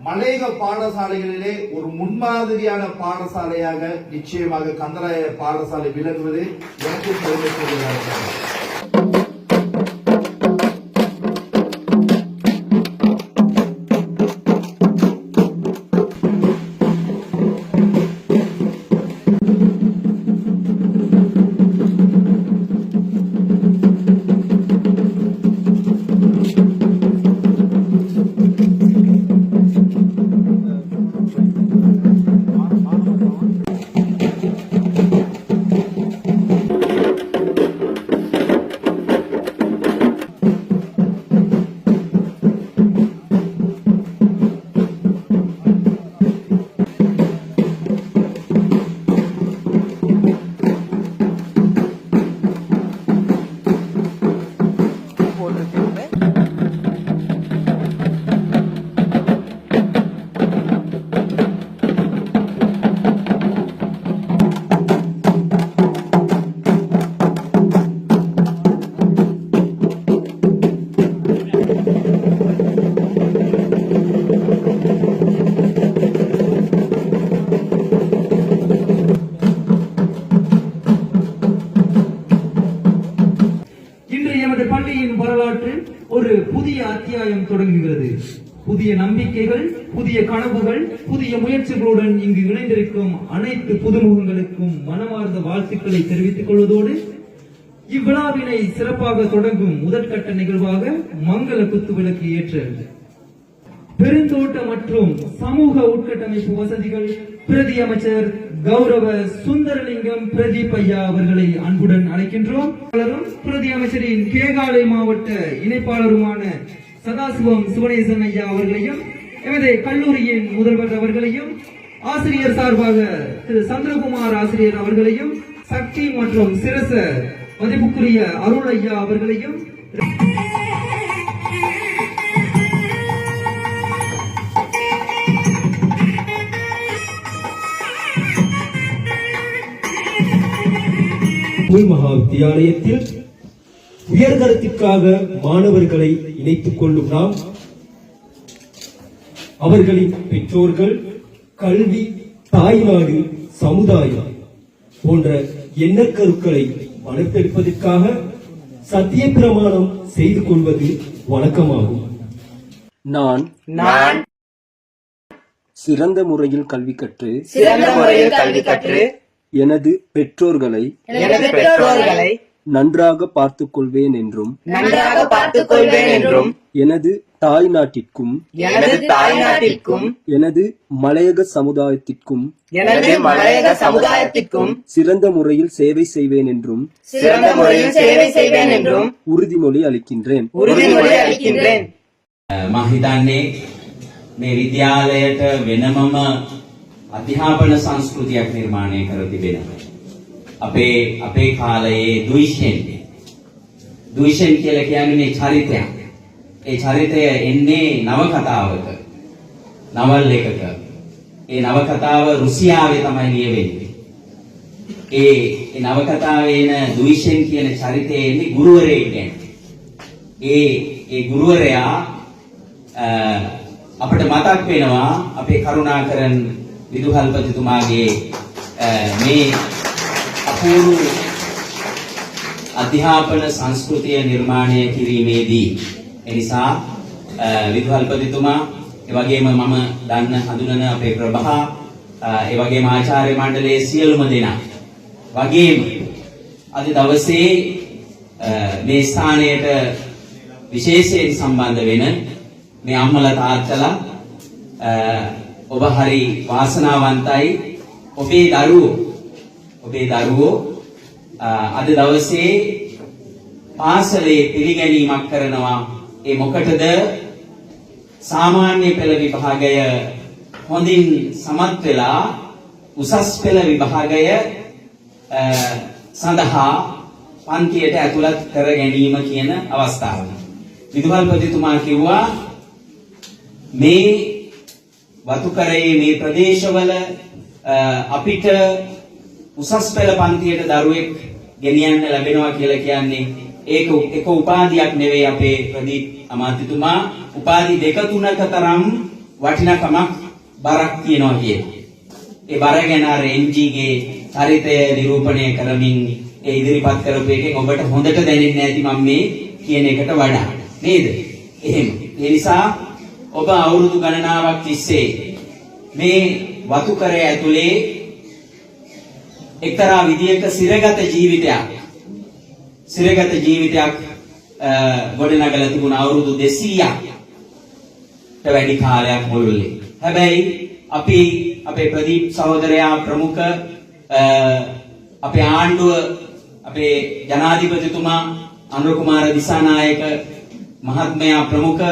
மலையக பாடசாலைகளிலே ஒரு முன்மாதிரியான பாடசாலையாக நிச்சயமாக கந்தராய பாடசாலை விளங்குவது எனக்கு பெருமைக்குரியதாக ஒரு புதிய அத்தியாயம் தொடங்குகிறது. புதிய நம்பிக்கைகள் புதிய கனவுகள் புதிய முயற்சிகளுடன் இங்கு இணைந்திருக்கும் அனைத்து புதுமுகங்களுக்கும் மனமார்ந்த வாழ்த்துக்களை தெரிவித்துக் கொள்வதோடு இவ்விழாவினை சிறப்பாக தொடங்கும் முதற்கட்ட நிகழ்வாக மங்கள குத்துவிளக்கு ஏற்றது. பெருந்தோட்ட மற்றும் சமூக உட்கட்டமைப்பு வசதிகள் பிரதி அமைச்சர் கௌரவ சுந்தரலிங்கம் பிரதீப் ஐயா அவர்களை அன்புடன் அழைக்கின்றோம். பலரும் பிரதி அமைச்சரின் கேகாலை மாவட்ட இணைப்பாளருமான சதாசிவம் சுவனேசன் ஐயா அவர்களையும் எமது கல்லூரியின் முதல்வர் அவர்களையும் ஆசிரியர் சார்பாக திரு சந்திரகுமார் ஆசிரியர் அவர்களையும் சக்தி மற்றும் சிரச மதிப்புக்குரிய அருள் ஐயா அவர்களையும் தமிழ் மகா வித்தியாலயத்தில் உயர்தரத்திற்காக மாணவர்களை இணைத்துக் கொள்ளும் நாம் அவர்களின் பெற்றோர்கள் கல்வி தாய்நாடு சமுதாயம் போன்ற எண்ணக்கருக்களை வளர்த்தெடுப்பதற்காக சத்திய பிரமாணம் செய்து கொள்வது வழக்கமாகும். நான் நான் சிறந்த முறையில் கல்வி கற்று சிறந்த முறையில் கல்வி கற்று எனது பெற்றோர்களை எனது பெற்றோர்களை நன்றாக பார்த்துக் கொள்வேன் என்றும் நன்றாக பார்த்துக் கொள்வேன் என்றும் எனது தாய் நாட்டிற்கும் எனது தாய்நாட்டிற்கும் எனது மலையக சமுதாயத்திற்கும் எனது மலையக சமுதாயத்திற்கும் சிறந்த முறையில் சேவை செய்வேன் என்றும் சிறந்த முறையில் சேவை செய்வேன் என்றும் உறுதிமொழி அளிக்கின்றேன் உறுதிமொழி අලිකින්රෙන් මම හිතන්නේ මේ විද්‍යාලයට වෙනමම අධ්‍යාපන සංස්කෘතියක් නිර්මාණය කර තිබෙනවා. අපේ අපේ කාලයේ දුයිෂෙන් දුයිෂෙන් කියලා කියන්නේ මේ චරිතයක්. ඒ චරිතය එන්නේ නවකතාවක. නවල් එකක. ඒ නවකතාව රුසියාවේ තමයි ලියවෙන්නේ. ඒ ඒ නවකතාවේ එන දුයිෂෙන් කියන චරිතය එන්නේ ගුරුවරයෙක් ගැන. ඒ ඒ ගුරුවරයා අ, අපිට මතක් වෙනවා අපේ කරුණාකරන් විදුහල්පතිතුමාගේ අ, මේ අපූර්ව අධ්‍යාපන සංස්කෘතිය නිර්මාණය කිරීමේදී. එනිසා අ, විදුහල්පතිතුමා ඒ වගේම මම දන්න හඳුනන අපේ ප්‍රභා අ, ඒ වගේම ආචාර්ය මණ්ඩලයේ සියලුම දෙනා. වගේම අද දවසේ අ, මේ ස්ථානයට විශේෂයෙන් සම්බන්ධ වෙන මේ අම්මලා තාත්තලා අ, ඔබ හරි වාසනාවන්තයි. ඔබේ දරුවෝ ඔබේ දරුවෝ අ, අද දවසේ පාසලේ පිළිගැනීමක් කරනවා. ඒ මොකටද? සාමාන්‍ය පෙළ විභාගය හොඳින් සමත් වෙලා උසස් පෙළ විභාගය අ, සඳහා පන්තියට ඇතුළත් කර ගැනීම කියන අවස්ථාව. විදුහල්පතිතුමා කිව්වා මේ වතුකරයේ මේ ප්‍රදේශවල අ, අපිට උසස් පෙළ පන්තියට දරුවෙක් ගෙනියන්න ලැබෙනවා කියලා කියන්නේ ඒක එක උපාධියක් නෙවෙයි අපේ ප්‍රදීප් අමාත්‍යතුමා උපාධි දෙක තුනක තරම් වටිනකමක් බරක් තියෙනවා කියන. ඒ බර ගැන අර එන්ජීගේ චරිතය නිරූපණය කරමින් ඒ ඉදිරිපත් කරපු එකෙන් ඔබට හොඳට දැනෙන්නේ නැති මම මේ කියන එකට වඩා නේද? එහෙම. ඒ නිසා ඔබ අවුරුදු ගණනාවක් තිස්සේ මේ වතුකරය ඇතුලේ එක්තරා විදියක සිරගත ජීවිතයක් සිරගත ජීවිතයක් අ, ගොඩනගලා තිබුණ අවුරුදු 200ක් ට වැඩි කාලයක් මුළුල්ලේ. හැබැයි අපි අපේ ප්‍රදීප් සහෝදරයා ප්‍රමුඛ අ, අපේ ආණ්ඩුව අපේ ජනාධිපතිතුමා අනුර කුමාර දිසානායක මහත්මයා ප්‍රමුඛ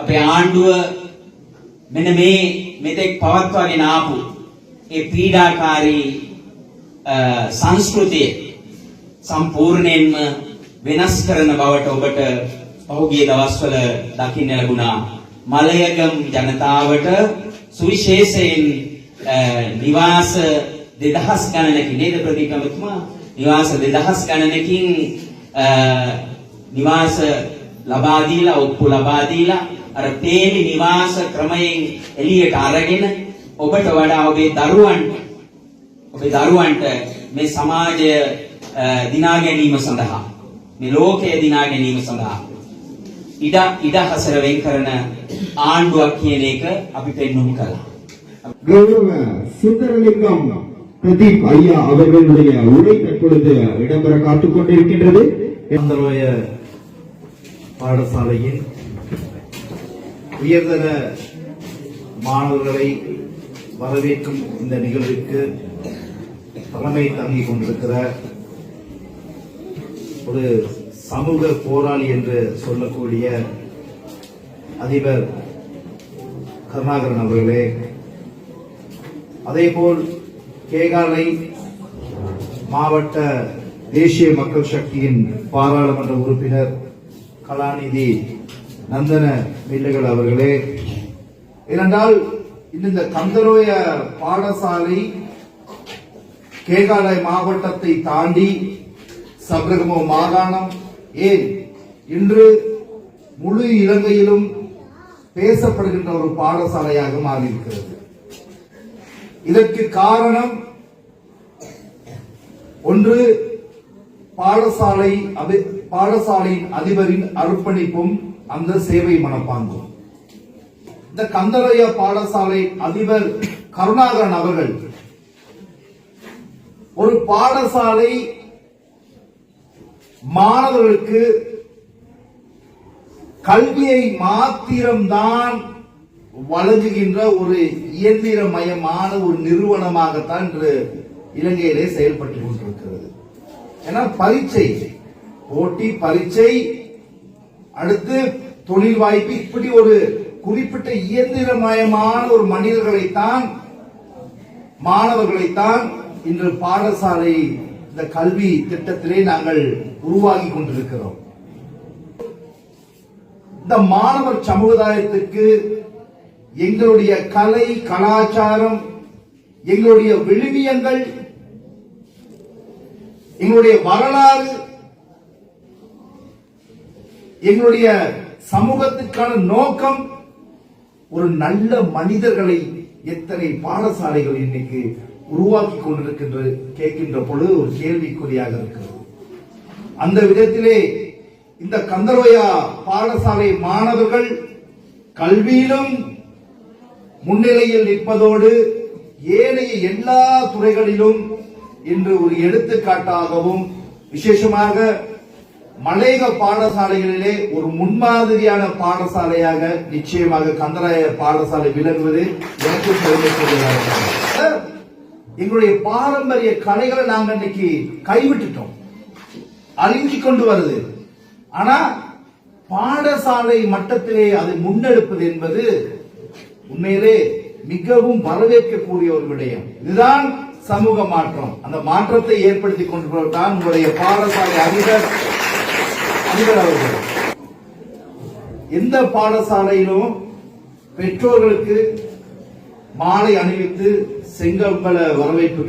අපේ ආණ්ඩුව මෙන්න මේ මෙතෙක් පවත්වාගෙන ආපු ඒ පීඩාකාරී අ, සංස්කෘතිය සම්පූර්ණයෙන්ම වෙනස් කරන බවට ඔබට පහුගිය දවස්වල දකින්න ලැබුණා. මලයගම් ජනතාවට සුවිශේෂයෙන් අ, නිවාස 2000 ගණනකින් නේද ප්‍රදීප මහත්මයා නිවාස 2000 ගණනකින් අ, නිවාස ලබා දීලා ඔප්පු ලබා දීලා අර තේලි නිවාස ක්‍රමයෙන් එළියට අරගෙන ඔබට වඩා ඔබේ දරුවන් ඔබේ දරුවන්ට මේ සමාජය දිනා ගැනීම සඳහා මේ ලෝකය දිනා ගැනීම සඳහා ඉඩ ඉඩ හසර වෙන් කරන ආණ්ඩුවක් කියන එක අපි පෙන්වමු කළා. ගෞරව சுந்தரலிங்கம் பிரதீப் ஐயா அவர்களுடைய உரை தற்பொழுது இடம்பெற காத்துக் கொண்டிருக்கின்றது பாடசாலையின் உயர்தர மாணவர்களை வரவேற்கும் இந்த நிகழ்விற்கு தலைமை தங்கி கொண்டிருக்கிற ஒரு சமூக போராளி என்று சொல்லக்கூடிய அதிபர் கருணாகரன் அவர்களே அதேபோல் கேகாலை மாவட்ட தேசிய மக்கள் சக்தியின் பாராளுமன்ற உறுப்பினர் கலாநிதி நந்தன மில்லுகள் அவர்களே. ஏனென்றால் இந்த கந்தரோய பாடசாலை கேகாலை மாவட்டத்தை தாண்டி சபரகமோ மாகாணம். ஏன்? இன்று முழு இலங்கையிலும் பேசப்படுகின்ற ஒரு பாடசாலையாக மாறியிருக்கிறது. இதற்கு காரணம் ஒன்று பாடசாலை பாடசாலையின் அதிபரின் அர்ப்பணிப்பும் அந்த சேவை மனப்பாங்கும் இந்த கந்தரைய பாடசாலை அதிபர் கருணாகரன் அவர்கள் ஒரு பாடசாலை மாணவர்களுக்கு கல்வியை மாத்திரம்தான் வழங்குகின்ற ஒரு இயந்திரமயமான ஒரு நிறுவனமாகத்தான் இன்று இலங்கையிலே செயல்பட்டு கொண்டிருக்கிறது. ஏன்னா பரீட்சை போட்டி பரீட்சை அடுத்து தொழில் வாய்ப்பு இப்படி ஒரு குறிப்பிட்ட இயந்திரமயமான ஒரு மனிதர்களைத்தான் மாணவர்களைத்தான் இன்று பாடசாலை இந்த கல்வி திட்டத்திலே நாங்கள் உருவாகி கொண்டிருக்கிறோம். இந்த மாணவர் சமுதாயத்துக்கு எங்களுடைய கலை கலாச்சாரம் எங்களுடைய விழுமியங்கள் எங்களுடைய வரலாறு எங்களுடைய சமூகத்துக்கான நோக்கம் ஒரு நல்ல மனிதர்களை எத்தனை பாடசாலைகள் இன்னைக்கு உருவாக்கி கொண்டிருக்கின்ற கேட்கின்ற பொழுது ஒரு கேள்விக்குறியாக இருக்கிறது. அந்த விதத்திலே இந்த கந்தரோயா பாடசாலை மாணவர்கள் கல்வியிலும் முன்னிலையில் நிற்பதோடு ஏனைய எல்லா துறைகளிலும் இன்று ஒரு எடுத்துக்காட்டாகவும் விசேஷமாக மலையக பாடசாலைகளிலே ஒரு முன்மாதிரியான பாடசாலையாக நிச்சயமாக கந்தராய பாடசாலை விளங்குவது எனக்கு பெருமைக்குரியதாக எங்களுடைய பாரம்பரிய கலைகளை நாங்கள் இன்னைக்கு கைவிட்டுட்டோம். அழிஞ்சு கொண்டு வருது. ஆனா பாடசாலை மட்டத்திலே அதை முன்னெடுப்பது என்பது உண்மையிலே மிகவும் வரவேற்கக்கூடிய ஒரு விடயம். இதுதான் சமூக மாற்றம். அந்த மாற்றத்தை ஏற்படுத்தி கொண்டு தான் உங்களுடைய பாடசாலை அதிபர் அதிபர் அவர்கள் எந்த பாடசாலையிலும் பெற்றோர்களுக்கு மாலை அணிவித்து செங்கம்பல வரவேற்பு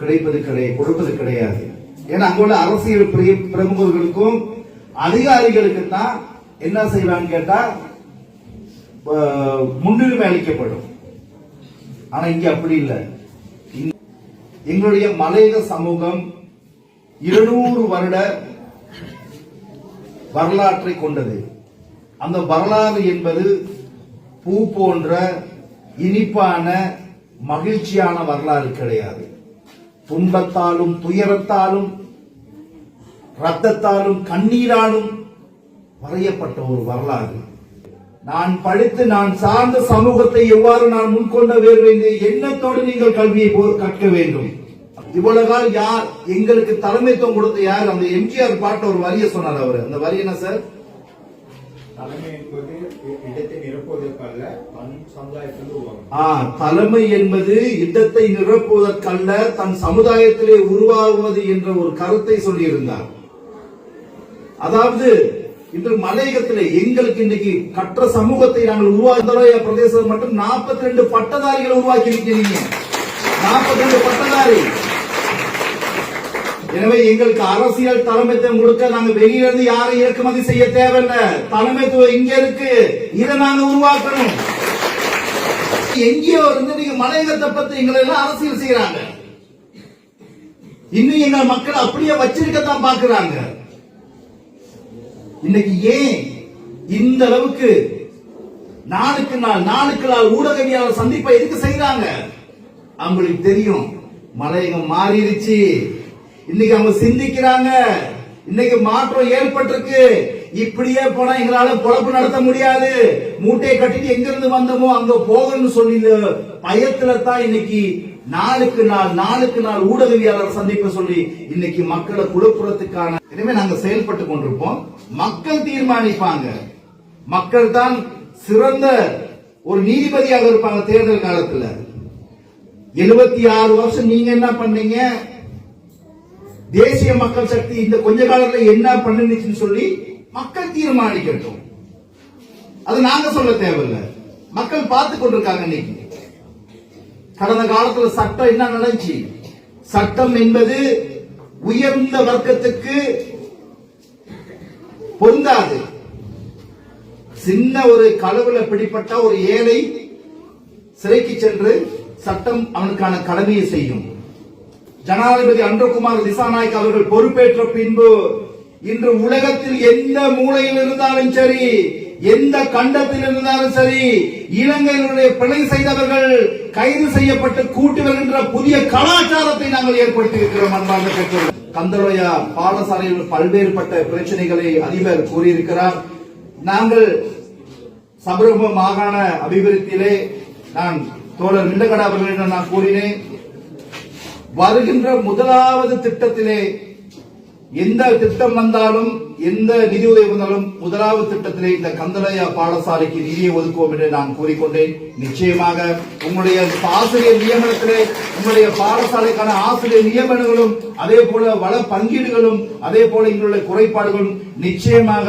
கிடைப்பது கிடையாது கொடுப்பது கிடையாது. ஏன்னா அங்குள்ள அரசியல் பிரமுகர்களுக்கும் அதிகாரிகளுக்கு தான் என்ன செய்வான்னு கேட்டா முன்னுரிமை அளிக்கப்படும். ஆனா இங்க அப்படி இல்லை. எங்களுடைய மலையக சமூகம் இருநூறு வருட வரலாற்றை கொண்டது. அந்த வரலாறு என்பது பூ போன்ற இனிப்பான மகிழ்ச்சியான வரலாறு கிடையாது. துன்பத்தாலும் துயரத்தாலும் ரத்தத்தாலும் கண்ணீராலும் வரையப்பட்ட ஒரு வரலாறு. நான் படித்து நான் சார்ந்த சமூகத்தை எவ்வாறு நான் முன்கொண்ட வேண்டும் என்று எண்ணத்தோடு நீங்கள் கல்வியை கற்க வேண்டும்? இவ்வளவு கால் யார்? எங்களுக்கு தலைமைத்துவம் கொடுத்த யார்? அந்த எம்ஜிஆர் பாட்ட ஒரு வரிய சொன்னார் அவர். அந்த வரி என்ன சார்? தலைமை என்பது இடத்தை நிரப்புவதற்கல்ல தன் சமுதாயத்திலே உருவாகுவது என்ற ஒரு கருத்தை சொல்லியிருந்தார். அதாவது இன்று மலையகத்திலே எங்களுக்கு இன்றைக்கு கற்ற சமூகத்தை நாங்கள் உருவாக்குறோம். பிரதேசம் மட்டும் 42 ரெண்டு பட்டதாரிகளை உருவாக்கி இருக்கிறீங்க. 42 ரெண்டு பட்டதாரி. எனவே எங்களுக்கு அரசியல் தலைமைத்துவம் கொடுக்க நாங்க வெளியிலிருந்து யாரை இறக்குமதி செய்ய தேவையில்லை? தலைமைத்துவம் இங்க இருக்கு. இதை நாங்க உருவாக்கணும். எங்கேயோ இருந்து நீங்க மலையகத்தை பத்தி எங்களை எல்லாம் அரசியல் செய்யறாங்க. இன்னும் எங்க மக்கள் அப்படியே வச்சிருக்கத்தான் பாக்குறாங்க இன்னைக்கு ஏன் இந்த அளவுக்கு நாளுக்கு நாள் நாளுக்கு நாள் ஊடகவியாளர் சந்திப்பை எதுக்கு செய்யறாங்க அவங்களுக்கு தெரியும். மலையகம் மாறிடுச்சு. இன்னைக்கு அவங்க சிந்திக்கிறாங்க. இன்னைக்கு மாற்றம் ஏற்பட்டிருக்கு. இப்படியே போனா எங்களால பொழப்பு நடத்த முடியாது. மூட்டையை கட்டிட்டு எங்க இருந்து வந்தோமோ அங்க போகணும்னு சொல்லி பயத்துல தான் இன்னைக்கு நாளுக்கு நாள் நாளுக்கு நாள் ஊடகவியாளர் சந்திப்ப சொல்லி இன்னைக்கு மக்களை குழுப்புறத்துக்கான இனிமே நாங்க செயல்பட்டு கொண்டிருப்போம். மக்கள் தீர்மானிப்பாங்க. மக்கள் தான் சிறந்த ஒரு நீதிபதியாக இருப்பாங்க தேர்தல் காலத்துல. எழுபத்தி ஆறு வருஷம் நீங்க என்ன பண்ணீங்க? தேசிய மக்கள் சக்தி இந்த கொஞ்ச காலத்துல என்ன பண்ணுச்சுன்னு சொல்லி மக்கள் தீர்மானிக்கட்டும். அது நாங்க சொல்ல தேவையில்லை. மக்கள் பார்த்து கொண்டிருக்காங்க இன்னைக்கு. கடந்த காலத்துல சட்டம் என்ன நடந்துச்சு? சட்டம் என்பது உயர்ந்த வர்க்கத்துக்கு பொருந்தாது. சின்ன ஒரு களவுல பிடிப்பட்ட ஒரு ஏழை சிறைக்கு சென்று சட்டம் அவனுக்கான கடமையை செய்யும். ஜனாதிபதி அன்றகுமார் திசாநாயக் அவர்கள் பொறுப்பேற்ற பின்பு இன்று உலகத்தில் எந்த மூலையில் இருந்தாலும் சரி எந்த கண்டத்தில் இருந்தாலும் சரி இலங்கையினுடைய பிழை செய்தவர்கள் கைது செய்யப்பட்டு கூட்டி வருகின்ற புதிய கலாச்சாரத்தை நாங்கள் ஏற்படுத்தி இருக்கிறோம் அன்பாக பெற்றோர் கந்தலோயா பாடசாலையில் பல்வேறுபட்ட பிரச்சனைகளை அதிபர் கூறியிருக்கிறார். நாங்கள் சபரம மாகாண அபிவிருத்தியிலே நான் தோழர் நிண்டகடா அவர்களிடம் நான் கூறினேன். வருகின்ற முதலாவது திட்டத்திலே எந்த திட்டம் வந்தாலும் எந்த நிதி உதவி வந்தாலும் முதலாவது திட்டத்திலே இந்த கந்தலையா பாடசாலைக்கு நிதியை ஒதுக்குவோம் என்று நான் கூறிக்கொண்டேன். நிச்சயமாக உங்களுடைய ஆசிரியர் நியமனத்திலே உங்களுடைய பாடசாலைக்கான ஆசிரியர் நியமனங்களும் அதே போல வள பங்கீடுகளும் அதே போல எங்களுடைய குறைபாடுகளும் நிச்சயமாக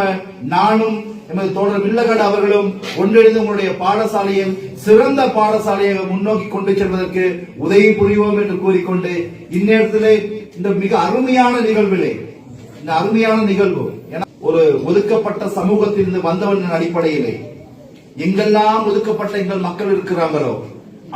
நானும் எமது தோழர் வில்லகட் அவர்களும் ஒன்றிணைந்து உங்களுடைய பாடசாலையை சிறந்த பாடசாலையை முன்னோக்கி கொண்டு செல்வதற்கு உதவி புரிவோம் என்று கூறிக்கொண்டு இந்நேரத்திலே இந்த மிக அருமையான நிகழ்விலே இந்த அருமையான நிகழ்வு ஒரு ஒதுக்கப்பட்ட சமூகத்திலிருந்து வந்தவன் அடிப்படையிலே எங்கெல்லாம் ஒதுக்கப்பட்ட எங்கள் மக்கள் இருக்கிறாங்களோ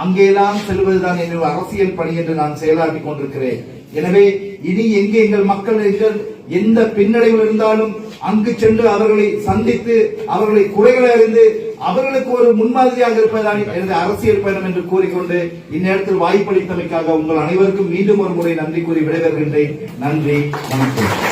அங்கெல்லாம் செல்வதுதான் என்னுடைய அரசியல் பணி என்று நான் செயலாற்றிக் கொண்டிருக்கிறேன். எனவே இனி எங்கே எங்கள் மக்கள் எங்கள் எந்த பின்னடைவில் இருந்தாலும் அங்கு சென்று அவர்களை சந்தித்து அவர்களை குறைகளை அறிந்து அவர்களுக்கு ஒரு முன்மாதிரியாக இருப்பதுதான் எனது அரசியல் பயணம் என்று கூறிக்கொண்டு இந்நேரத்தில் வாய்ப்பளித்தமைக்காக உங்கள் அனைவருக்கும் மீண்டும் ஒரு முறை நன்றி கூறி விடைபெறுகின்றேன். நன்றி வணக்கம்.